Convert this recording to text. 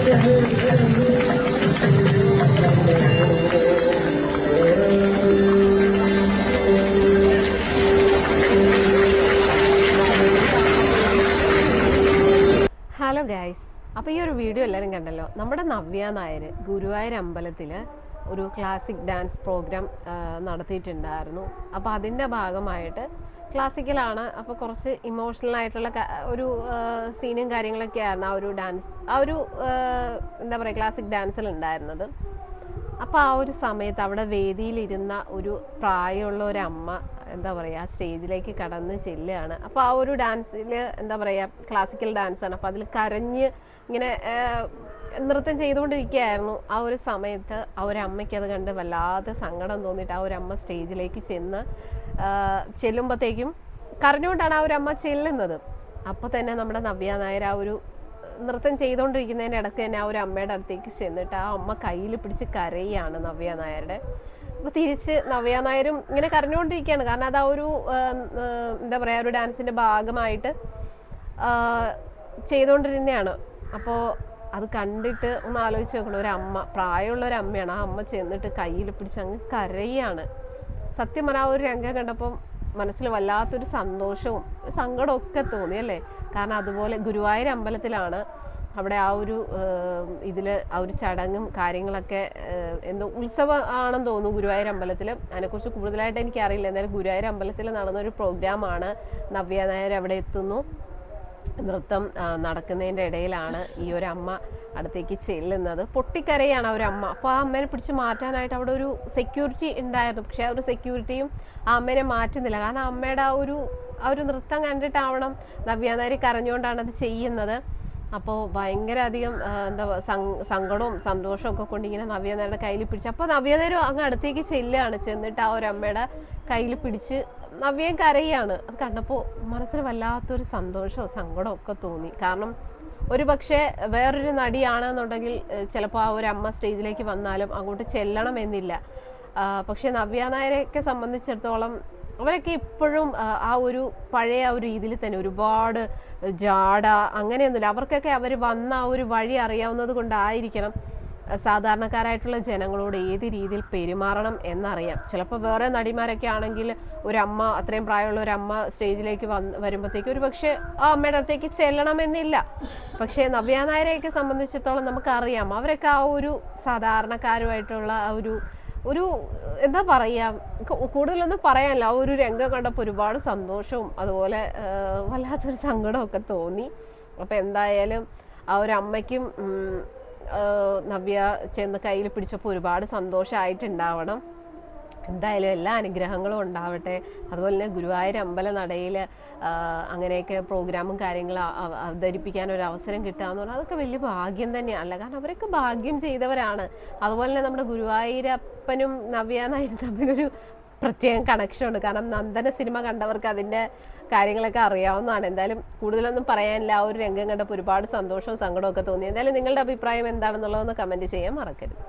Hello guys അപ്പോൾ ഈ ഒരു വീഡിയോ എല്ലാവരും കണ്ടല്ലോ? നമ്മുടെ നവ്യ നായർ ഗുരുവായൂർ അമ്പലത്തിൽ ഒരു ക്ലാസിക് ഡാൻസ് പ്രോഗ്രാം നടത്തിയിട്ടുണ്ടായിരുന്നു. അപ്പോൾ അതിന്റെ ഭാഗമായിട്ട് ക്ലാസിക്കലാണ് അപ്പോൾ കുറച്ച് ഇമോഷണൽ ആയിട്ടുള്ള ഒരു സീനും കാര്യങ്ങളൊക്കെ ആയിരുന്നു ആ ഒരു ഡാൻസ് ആ ഒരു എന്താ പറയുക ക്ലാസിക് ഡാൻസിൽ ഉണ്ടായിരുന്നത്. അപ്പോൾ ആ ഒരു സമയത്ത് അവിടെ വേദിയിലിരുന്ന ഒരു പ്രായമുള്ള ഒരു അമ്മ എന്താ പറയുക സ്റ്റേജിലേക്ക് കടന്ന് ചെല്ലുകയാണ്. അപ്പോൾ ആ ഒരു ഡാൻസിൽ എന്താ പറയുക ക്ലാസിക്കൽ ഡാൻസാണ് അപ്പോൾ അതിൽ കരഞ്ഞ് ഇങ്ങനെ നൃത്തം ചെയ്തുകൊണ്ടിരിക്കുകയായിരുന്നു ആ ഒരു സമയത്ത്. ആ ഒരു അമ്മയ്ക്ക് അത് കണ്ട് വല്ലാതെ സങ്കടം തോന്നിയിട്ട് ആ ഒരു അമ്മ സ്റ്റേജിലേക്ക് ചെന്ന് ചെല്ലുമ്പോഴത്തേക്കും കരഞ്ഞുകൊണ്ടാണ് ആ ഒരു അമ്മ ചെല്ലുന്നത്. അപ്പോൾ തന്നെ നമ്മുടെ നവ്യ നായർ ആ ഒരു നൃത്തം ചെയ്തുകൊണ്ടിരിക്കുന്നതിന്റെ ഇടയ്ക്ക് തന്നെ ആ ഒരു അമ്മയുടെ അടുത്തേക്ക് ചെന്നിട്ട് ആ അമ്മ കയ്യിൽ പിടിച്ച് കരയാണ് നവ്യ നായരുടെ. അപ്പോൾ തിരിച്ച് നവ്യ നായരും ഇങ്ങനെ കരഞ്ഞുകൊണ്ടിരിക്കുകയാണ് കാരണം അത് ആ ഒരു എന്താ പറയുക ഒരു ഡാൻസിന്റെ ഭാഗമായിട്ട് ചെയ്തുകൊണ്ടിരുന്നതാണ് അപ്പോൾ അത് കണ്ടിട്ട് ഒന്ന് ആലോചിച്ച് നോക്കണം. ഒരു അമ്മ പ്രായമുള്ള ഒരു അമ്മയാണ്. ആ അമ്മ ചെന്നിട്ട് കയ്യിൽ പിടിച്ച് അങ്ങ് കരയാണ്. സത്യം പറഞ്ഞാൽ ആ ഒരു രംഗം കണ്ടപ്പം മനസ്സിൽ വല്ലാത്തൊരു സന്തോഷവും സങ്കടമൊക്കെ തോന്നി അല്ലേ? കാരണം അതുപോലെ ഗുരുവായൂർ അമ്പലത്തിലാണ് അവിടെ ആ ഒരു ഇതിൽ ആ ഒരു ചടങ്ങും കാര്യങ്ങളൊക്കെ എന്തോ ഉത്സവം ആണെന്ന് തോന്നുന്നു ഗുരുവായൂർ അമ്പലത്തിൽ അതിനെക്കുറിച്ച് കൂടുതലായിട്ട് എനിക്കറിയില്ല. എന്നാലും ഗുരുവായൂർ അമ്പലത്തിൽ നടന്നൊരു പ്രോഗ്രാമാണ് നവ്യ നായർ അവിടെ എത്തുന്നു. നൃത്തം നടക്കുന്നതിന്റെ ഇടയിലാണ് ഈ ഒരു അമ്മ അടുത്തേക്ക് ചെല്ലുന്നത്. പൊട്ടിക്കരയാണ് ആ ഒരു അമ്മ. അപ്പോൾ ആ അമ്മേനെ പിടിച്ച് മാറ്റാനായിട്ട് അവിടെ ഒരു സെക്യൂരിറ്റി ഉണ്ടായിരുന്നു. പക്ഷേ ആ ഒരു സെക്യൂരിറ്റിയും ആ അമ്മേനെ മാറ്റുന്നില്ല. കാരണം അമ്മയുടെ ആ ഒരു ആ ഒരു നൃത്തം കണ്ടിട്ടാവണം നവ്യാനാരി കരഞ്ഞുകൊണ്ടാണ് അത് ചെയ്യുന്നത്. അപ്പോൾ ഭയങ്കര അധികം എന്താ സങ്കടവും സന്തോഷവും ഒക്കെ കൊണ്ട് ഇങ്ങനെ നവ്യനാരുടെ കയ്യിൽ പിടിച്ച്. അപ്പോൾ നവ്യനേരം അങ്ങ് അടുത്തേക്ക് ചെല്ലുകയാണ്. ചെന്നിട്ട് ആ ഒരു അമ്മയുടെ കയ്യിൽ പിടിച്ച് നവ്യം കരയാണ്. അത് കണ്ടപ്പോൾ മനസ്സിൽ വല്ലാത്തൊരു സന്തോഷവും സങ്കടവും ഒക്കെ തോന്നി. കാരണം ഒരു പക്ഷേ വേറൊരു നടിയാണെന്നുണ്ടെങ്കിൽ ചിലപ്പോൾ ആ ഒരു അമ്മ സ്റ്റേജിലേക്ക് വന്നാലും അങ്ങോട്ട് ചെല്ലണമെന്നില്ല പക്ഷേ നവ്യ നായരെയൊക്കെ സംബന്ധിച്ചിടത്തോളം അവരൊക്കെ ഇപ്പോഴും ആ, ഒരു പഴയ ഒരു രീതിയിൽ തന്നെ ഒരുപാട് ജാട അങ്ങനെയൊന്നുമില്ല. അവർക്കൊക്കെ അവർ വന്ന ആ ഒരു വഴി അറിയാവുന്നത് കൊണ്ടായിരിക്കണം സാധാരണക്കാരായിട്ടുള്ള ജനങ്ങളോട് ഏത് രീതിയിൽ പെരുമാറണം എന്നറിയാം. ചിലപ്പോൾ വേറെ നടിമാരൊക്കെ ആണെങ്കിൽ ഒരമ്മ അത്രയും പ്രായമുള്ള ഒരു അമ്മ സ്റ്റേജിലേക്ക് വന്ന് വരുമ്പോഴത്തേക്ക് ഒരു പക്ഷേ ആ അമ്മയുടെ അടുത്തേക്ക് ചെല്ലണമെന്നില്ല. പക്ഷേ നവ്യ നായരെയൊക്കെ സംബന്ധിച്ചിടത്തോളം നമുക്കറിയാം അവരൊക്കെ ആ ഒരു സാധാരണക്കാരുമായിട്ടുള്ള ആ ഒരു ഒരു എന്താ പറയാ കൂടുതലൊന്നും പറയാനില്ല. ആ ഒരു രംഗം കണ്ടപ്പോൾ ഒരുപാട് സന്തോഷവും അതുപോലെ വല്ലാത്തൊരു സങ്കടമൊക്കെ തോന്നി. അപ്പോൾ എന്തായാലും ആ ഒരു അമ്മയ്ക്കും നവ്യ ചെന്ന് കയ്യിൽ പിടിച്ചപ്പോൾ ഒരുപാട് സന്തോഷമായിട്ടുണ്ടാവണം എന്തായാലും എല്ലാ അനുഗ്രഹങ്ങളും ഉണ്ടാവട്ടെ. അതുപോലെ തന്നെ ഗുരുവായൂർ അമ്പല നടയിൽ അങ്ങനെയൊക്കെ പ്രോഗ്രാമും കാര്യങ്ങളും അവതരിപ്പിക്കാൻ ഒരു അവസരം കിട്ടുക എന്ന് പറഞ്ഞാൽ അതൊക്കെ വലിയ ഭാഗ്യം തന്നെയാണല്ലോ കാരണം അവരൊക്കെ ഭാഗ്യം ചെയ്തവരാണ്. അതുപോലെ തന്നെ നമ്മുടെ ഗുരുവായൂരപ്പനും നവ്യ നായരും തമ്മിലൊരു പ്രത്യേകം കണക്ഷനുണ്ട് കാരണം നന്ദന സിനിമ കണ്ടവർക്ക് അതിന്റെ കാര്യങ്ങളൊക്കെ അറിയാവുന്നതാണ്. എന്തായാലും കൂടുതലൊന്നും പറയാനില്ല. ആ ഒരു രംഗം കണ്ടപ്പോൾ ഒരുപാട് സന്തോഷവും സങ്കടവും ഒക്കെ തോന്നി. എന്തായാലും നിങ്ങളുടെ അഭിപ്രായം എന്താണെന്നുള്ളതൊന്ന് കമന്റ് ചെയ്യാൻ മറക്കരുത്.